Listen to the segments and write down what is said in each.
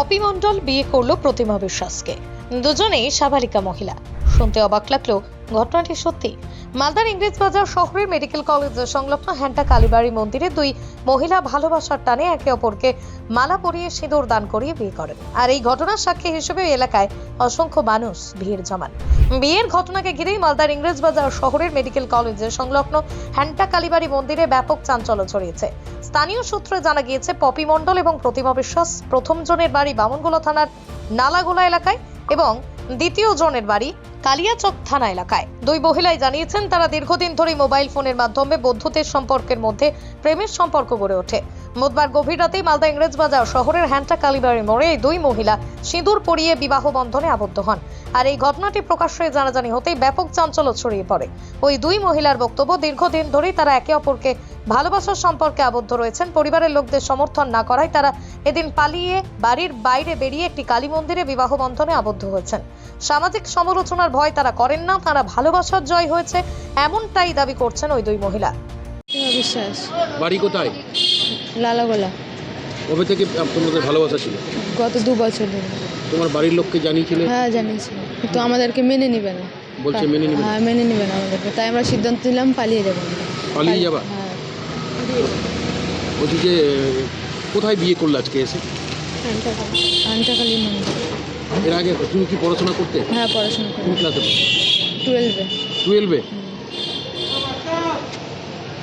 Poppy মণ্ডল বিয়ে করল প্রতিমা বিশ্বাসকে। দুজনেই সাবালিকা মহিলা। শুনতে অবাক লাগল ঘটনাটি সত্যি। মালদার ইংরেজ বাজার শহরের মেডিকেল কলেজ সংলগ্ন হ্যান্টা কালীবাড়ি মন্দিরে দুই মহিলা ভালোবাসার টানে একে অপরকে মালা পরিয়ে সিঁদুর দান করিয়ে বিয়ে করেন। আর এই ঘটনার সাক্ষী হিসেবে এলাকায় অসংখ্য মানুষ ভিড় জমান। বিয়ের ঘটনাকে ঘিরেই মালদার ইংরেজ বাজার শহরের মেডিকেল কলেজে সংলগ্ন হ্যান্টা কালীবাড়ি মন্দিরে ব্যাপক চাঞ্চল্য ছড়িয়েছে। স্থানীয় সূত্রে জানা গিয়েছে, পপি মণ্ডল এবং প্রতিমা বিশ্বাস প্রথম জনের বাড়ি বামনগোলা থানার নালাগোলা এলাকায় এবং দ্বিতীয় জনের বাড়ি কালিয়াচক থানা এলাকায়। দুই মহিলাই জানিয়েছেন, তারা দীর্ঘদিন ধরে মোবাইল ফোনের মাধ্যমে বন্ধুত্বের সম্পর্কের মধ্যে প্রেমের সম্পর্ক গড়ে ওঠে। বুধবার গভীর রাতেই মালদা ইংরেজ বাজার শহরের হ্যান্টা কালীবাড়ি মোড়ে এই দুই মহিলা সিঁদুর পরিয়ে বিবাহ বন্ধনে আবদ্ধ হন। আর এই ঘটনাটি প্রকাশ প্রকাশ্যে জানাজানি হতেই ব্যাপক চাঞ্চল্য ছড়িয়ে পড়ে। ওই দুই মহিলার বক্তব্য দীর্ঘদিন ধরেই তারা একে অপরকে ভালোবাসার সম্পর্কে আবদ্ধ রয়েছেন। পরিবারের লোকদের সমর্থন না করায় তারা এদিন পালিয়ে বাড়ির বাইরে বেরিয়ে একটি কালী মন্দিরে বিবাহ বন্ধনে আবদ্ধ হয়েছেন। সামাজিক সমালোচনার ভয় তারা করেন না তারা ভালোবাসার জয় হয়েছে এমনটাই দাবি করছেন ওই দুই মহিলা। বিশ্বাস বাড়ি কোথায়? লালাগোলা। কবে থেকে তোমাদের ভালোবাসা ছিল? গত দু বছর ধরে। তোমার বাড়ির লোককে জানিয়েছিলে? হ্যাঁ জানিয়েছি কিন্তু আমাদেরকে মেনে নিবে না। বলছে মেনে নেবে হ্যাঁ মেনে নিবে না আমাদেরকে। তাই আমরা সিদ্ধান্ত নিলাম পালিয়ে যাব। পালিয়ে যাবা? হ্যাঁ। বলছি যে কোথায় বিয়ে করলে আজকে এসে? আনটাকালি মন্দির এর আগে তুমি কি পড়াশোনা করতে? হ্যাঁ পড়াশোনা কোন ক্লাসে টুয়েলভে। টুয়েলভে?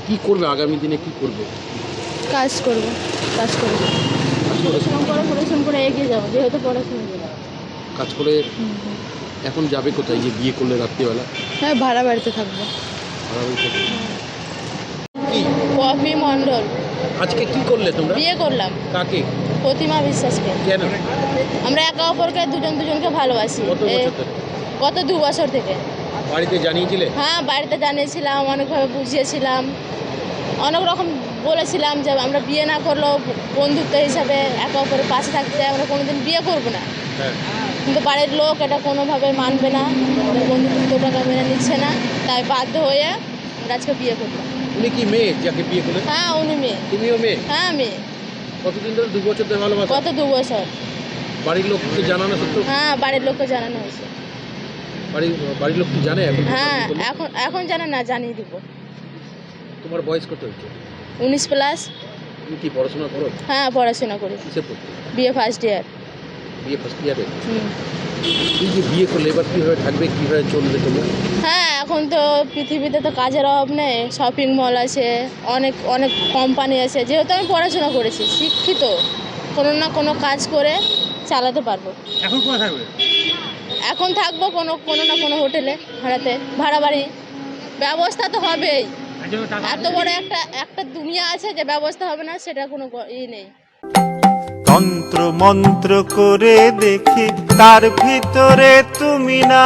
কি করবে আগামী দিনে? কি করবে? কাজ করব কাজ করব। কাজ করে পড়াশোনা করে এগিয়ে যাব যেহেতু পড়াশোনা কাজ করে এখন যাবে কোথায়? যে বিয়ে করলে রাত্রিবেলা? হ্যাঁ ভাড়া বাড়িতে থাকব। ভাড়া বাড়ি থেকে। কি? পপি মণ্ডল। আজকে কি করলে তোমরা? বিয়ে করলাম। কাকে? প্রতিমা বিশ্বাসকে। কেন? আমরা একে অপরকে দুজন দুজনকে ভালোবাসি। গত দু বছর থেকে। বাড়িতে জানিয়েছিলে? হ্যাঁ বাড়িতে জানিয়েছিলাম অনেকভাবে বুঝিয়েছিলাম। অনেক রকম বলেছিলাম যে আমরা বিয়ে না করলেও বন্ধুত্ব হিসাবে একে অপরের পাশে থাকতে আমরা কোনোদিন বিয়ে করব না। হ্যাঁ। কিন্তু বাড়ির লোক এটা কোনোভাবে মানবে না বন্ধুত্বটাকে মেনে নিচ্ছে না তাই বাধ্য হয়ে আমরা আজকে বিয়ে করলাম উনি কি মেয়ে যাকে বিয়ে করলে হ্যাঁ উনি মেয়ে। তুমিও মেয়ে? হ্যাঁ মেয়ে। কতদিন ধরে? দু বছর ধরে ভালোবাসা? গত দু বছর? বাড়ির লোককে জানানো সত্ত্বেও হ্যাঁ বাড়ির লোককে জানানো হয়েছে। বাড়ির বাড়ির লোক কি জানে এখন? হ্যাঁ এখন এখন জানে না জানিয়ে দিব। তোমার বয়স কত হচ্ছে উনিশ প্লাস তুমি কি পড়াশোনা করো? হ্যাঁ পড়াশোনা করি। কিসে পড়তে? বিয়ে ফার্স্ট ইয়ার বিয়ে ফার্স্ট ইয়ারে হুম। এই যে বিয়ে করলে এবার কীভাবে থাকবে কীভাবে চলবে তোমরা? হ্যাঁ এখন তো পৃথিবীতে তো কাজের অভাব নেই। শপিং মল আছে অনেক অনেক কোম্পানি আছে। যেহেতু আমি পড়াশোনা করেছি শিক্ষিত। কোনো না কোনো কাজ করে চালাতে পারব। এখন কোথায় থাকবে? এখন থাকব কোনো কোনো না কোনো হোটেলে ভাড়াতে। ভাড়া বাড়ি। ব্যবস্থা তো হবেই। এত বড় একটা একটা দুনিয়া আছে যে ব্যবস্থা হবে না সেটা কোনো ই নেই। তন্ত্র মন্ত্র করে দেখি তার ভিতরে তুমি না।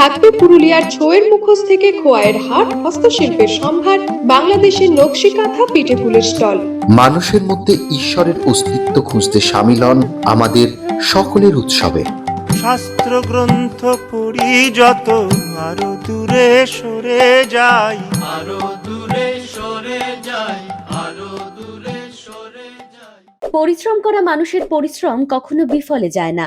থাকবে পুরুলিয়ার ছোয়ের মুখোশ থেকে খোয়াইয়ের হাট হস্তশিল্পের সম্ভার বাংলাদেশের নকশি কাঁথা পিঠে ফুলের স্টল। মানুষের মধ্যে ঈশ্বরের অস্তিত্ব খুঁজতে সামিল হন আমাদের সকলের উৎসবে। শাস্ত্র গ্রন্থ পড়ি যত আরও দূরে সরে যাই। আরও দূরে সরে যাই আরও দূরে সরে যাই। পরিশ্রম করা মানুষের পরিশ্রম কখনো বিফলে যায় না।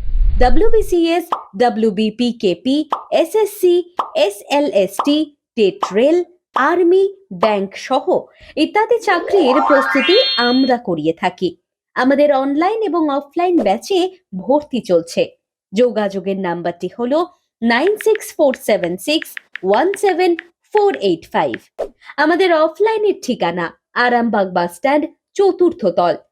WBCS WBPKP SSC SLST TET rail army bank সহ ইত্যাদি চাকরির প্রস্তুতি আমরা করিয়ে থাকি। আমাদের অনলাইন এবং অফলাইন ব্যাচে ভর্তি চলছে। যোগাযোগের নাম্বারটি হলো nine six four seven six one seven four eight five আমাদের অফলাইনের ঠিকানা আরামবাগ বাস স্ট্যান্ড, চতুর্থ তল।